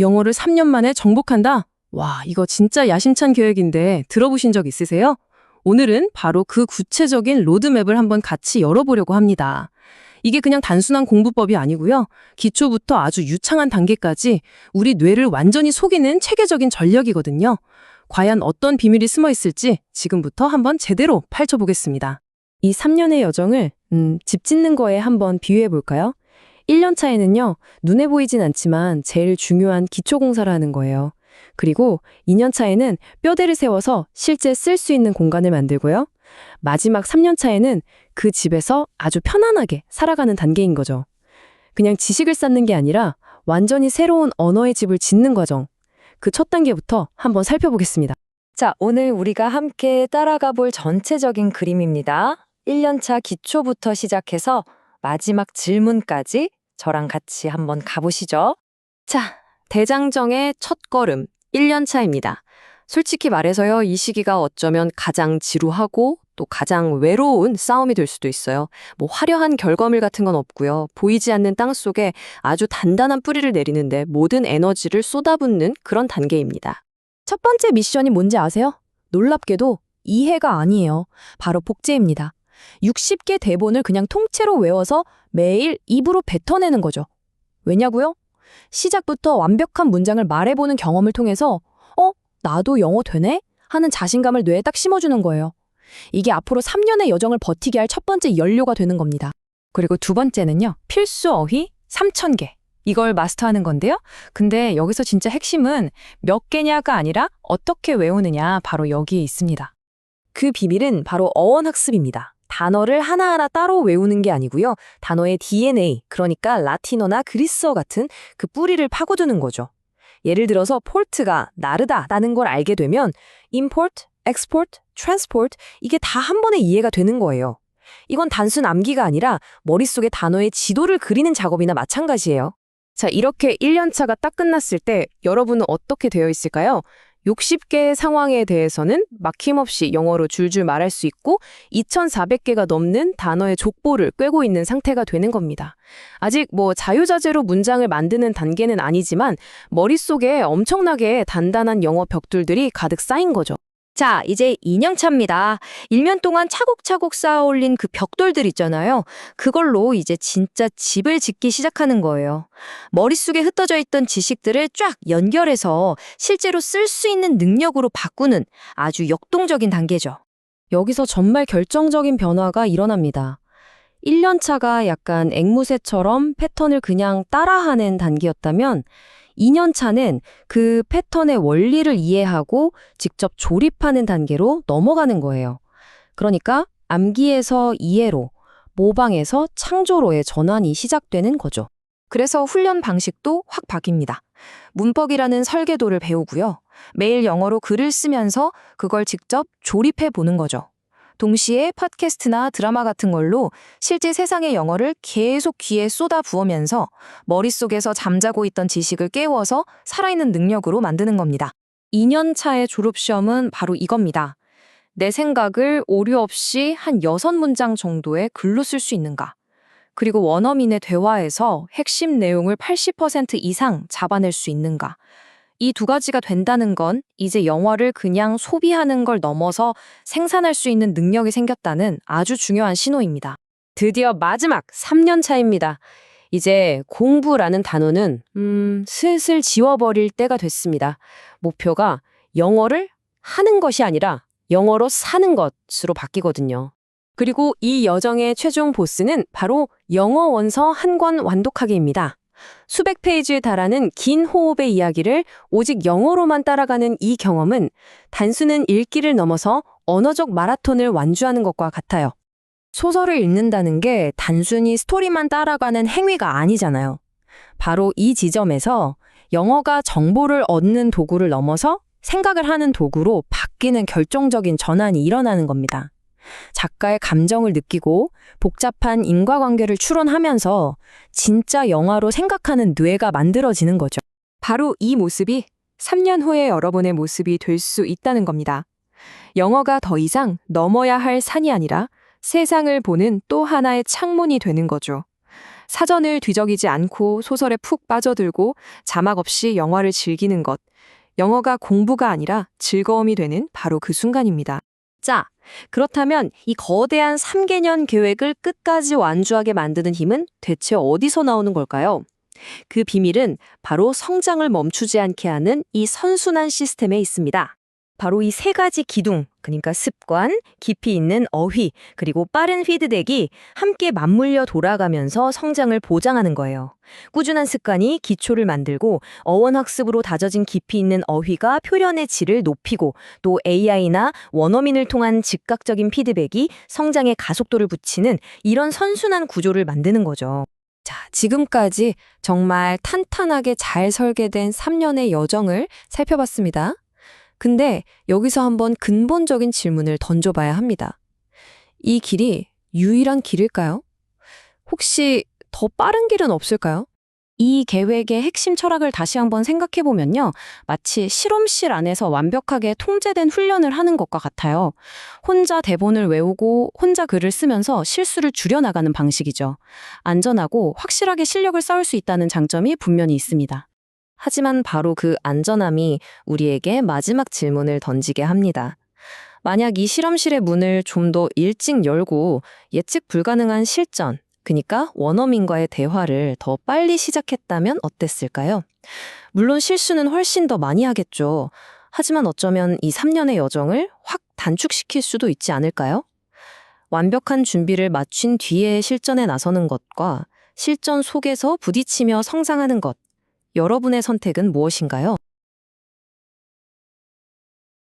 영어를 3년 만에 정복한다? 와, 이거 진짜 야심찬 계획인데 들어보신 적 있으세요? 오늘은 바로 그 구체적인 로드맵을 한번 같이 열어보려고 합니다. 이게 그냥 단순한 공부법이 아니고요. 기초부터 아주 유창한 단계까지 우리 뇌를 완전히 속이는 체계적인 전략이거든요. 과연 어떤 비밀이 숨어 있을지 지금부터 한번 제대로 펼쳐보겠습니다. 이 3년의 여정을 음, 집 짓는 거에 한번 비유해 볼까요? 1년 차에는요, 눈에 보이진 않지만 제일 중요한 기초 공사를 하는 거예요. 그리고 2년 차에는 뼈대를 세워서 실제 쓸 수 있는 공간을 만들고요. 마지막 3년 차에는 그 집에서 아주 편안하게 살아가는 단계인 거죠. 그냥 지식을 쌓는 게 아니라 완전히 새로운 언어의 집을 짓는 과정. 그 첫 단계부터 한번 살펴보겠습니다. 자, 오늘 우리가 함께 따라가 볼 전체적인 그림입니다. 1년차 기초부터 시작해서 마지막 질문까지 저랑 같이 한번 가보시죠. 자, 대장정의 첫 걸음, 1년 차입니다. 솔직히 말해서요, 이 시기가 어쩌면 가장 지루하고 또 가장 외로운 싸움이 될 수도 있어요. 뭐 화려한 결과물 같은 건 없고요. 보이지 않는 땅 속에 아주 단단한 뿌리를 내리는데 모든 에너지를 쏟아붓는 그런 단계입니다. 첫 번째 미션이 뭔지 아세요? 놀랍게도 이해가 아니에요. 바로 복제입니다. 60개 대본을 그냥 통째로 외워서 매일 입으로 뱉어내는 거죠. 왜냐고요? 시작부터 완벽한 문장을 말해보는 경험을 통해서 어? 나도 영어 되네? 하는 자신감을 뇌에 딱 심어주는 거예요. 이게 앞으로 3년의 여정을 버티게 할 첫 번째 연료가 되는 겁니다. 그리고 두 번째는요. 필수 어휘 3,000개. 이걸 마스터하는 건데요. 근데 여기서 진짜 핵심은 몇 개냐가 아니라 어떻게 외우느냐 바로 여기에 있습니다. 그 비밀은 바로 어원학습입니다. 단어를 하나하나 따로 외우는 게 아니고요. 단어의 DNA, 그러니까 라틴어나 그리스어 같은 그 뿌리를 파고드는 거죠. 예를 들어서 폴트가 나르다라는 걸 알게 되면 import, export, transport 이게 다 한 번에 이해가 되는 거예요. 이건 단순 암기가 아니라 머릿속에 단어의 지도를 그리는 작업이나 마찬가지예요. 자, 이렇게 1년차가 딱 끝났을 때 여러분은 어떻게 되어 있을까요? 60개의 상황에 대해서는 막힘없이 영어로 줄줄 말할 수 있고 2,400개가 넘는 단어의 족보를 꿰고 있는 상태가 되는 겁니다. 아직 뭐 자유자재로 문장을 만드는 단계는 아니지만 머릿속에 엄청나게 단단한 영어 벽돌들이 가득 쌓인 거죠. 자, 이제 2년 차입니다. 1년 동안 차곡차곡 쌓아 올린 그 벽돌들 있잖아요. 그걸로 이제 진짜 집을 짓기 시작하는 거예요. 머릿속에 흩어져 있던 지식들을 쫙 연결해서 실제로 쓸 수 있는 능력으로 바꾸는 아주 역동적인 단계죠. 여기서 정말 결정적인 변화가 일어납니다. 1년 차가 약간 앵무새처럼 패턴을 그냥 따라하는 단계였다면 2년 차는 그 패턴의 원리를 이해하고 직접 조립하는 단계로 넘어가는 거예요. 그러니까 암기에서 이해로, 모방에서 창조로의 전환이 시작되는 거죠. 그래서 훈련 방식도 확 바뀝니다. 문법이라는 설계도를 배우고요. 매일 영어로 글을 쓰면서 그걸 직접 조립해 보는 거죠. 동시에 팟캐스트나 드라마 같은 걸로 실제 세상의 영어를 계속 귀에 쏟아 부으면서 머릿속에서 잠자고 있던 지식을 깨워서 살아있는 능력으로 만드는 겁니다. 2년 차의 졸업 시험은 바로 이겁니다. 내 생각을 오류 없이 한 6문장 정도의 글로 쓸 수 있는가? 그리고 원어민의 대화에서 핵심 내용을 80% 이상 잡아낼 수 있는가? 이 두 가지가 된다는 건 이제 영어를 그냥 소비하는 걸 넘어서 생산할 수 있는 능력이 생겼다는 아주 중요한 신호입니다. 드디어 마지막 3년 차입니다. 이제 공부라는 단어는 음, 슬슬 지워버릴 때가 됐습니다. 목표가 영어를 하는 것이 아니라 영어로 사는 것으로 바뀌거든요. 그리고 이 여정의 최종 보스는 바로 영어 원서 한 권 완독하기입니다. 수백 페이지에 달하는 긴 호흡의 이야기를 오직 영어로만 따라가는 이 경험은 단순한 읽기를 넘어서 언어적 마라톤을 완주하는 것과 같아요. 소설을 읽는다는 게 단순히 스토리만 따라가는 행위가 아니잖아요. 바로 이 지점에서 영어가 정보를 얻는 도구를 넘어서 생각을 하는 도구로 바뀌는 결정적인 전환이 일어나는 겁니다. 작가의 감정을 느끼고 복잡한 인과관계를 추론하면서 진짜 영화로 생각하는 뇌가 만들어지는 거죠. 바로 이 모습이 3년 후의 여러분의 모습이 될 수 있다는 겁니다. 영어가 더 이상 넘어야 할 산이 아니라 세상을 보는 또 하나의 창문이 되는 거죠. 사전을 뒤적이지 않고 소설에 푹 빠져들고 자막 없이 영화를 즐기는 것. 영어가 공부가 아니라 즐거움이 되는 바로 그 순간입니다. 자, 그렇다면 이 거대한 3개년 계획을 끝까지 완주하게 만드는 힘은 대체 어디서 나오는 걸까요? 그 비밀은 바로 성장을 멈추지 않게 하는 이 선순환 시스템에 있습니다. 바로 이 세 가지 기둥, 그러니까 습관, 깊이 있는 어휘, 그리고 빠른 피드백이 함께 맞물려 돌아가면서 성장을 보장하는 거예요. 꾸준한 습관이 기초를 만들고 어원학습으로 다져진 깊이 있는 어휘가 표현의 질을 높이고 또 AI나 원어민을 통한 즉각적인 피드백이 성장의 가속도를 붙이는 이런 선순환 구조를 만드는 거죠. 자, 지금까지 정말 탄탄하게 잘 설계된 3년의 여정을 살펴봤습니다. 근데 여기서 한번 근본적인 질문을 던져봐야 합니다. 이 길이 유일한 길일까요? 혹시 더 빠른 길은 없을까요? 이 계획의 핵심 철학을 다시 한번 생각해 보면요. 마치 실험실 안에서 완벽하게 통제된 훈련을 하는 것과 같아요. 혼자 대본을 외우고 혼자 글을 쓰면서 실수를 줄여나가는 방식이죠. 안전하고 확실하게 실력을 쌓을 수 있다는 장점이 분명히 있습니다. 하지만 바로 그 안전함이 우리에게 마지막 질문을 던지게 합니다. 만약 이 실험실의 문을 좀 더 일찍 열고 예측 불가능한 실전, 그니까 원어민과의 대화를 더 빨리 시작했다면 어땠을까요? 물론 실수는 훨씬 더 많이 하겠죠. 하지만 어쩌면 이 3년의 여정을 확 단축시킬 수도 있지 않을까요? 완벽한 준비를 마친 뒤에 실전에 나서는 것과 실전 속에서 부딪히며 성장하는 것. 여러분의 선택은 무엇인가요?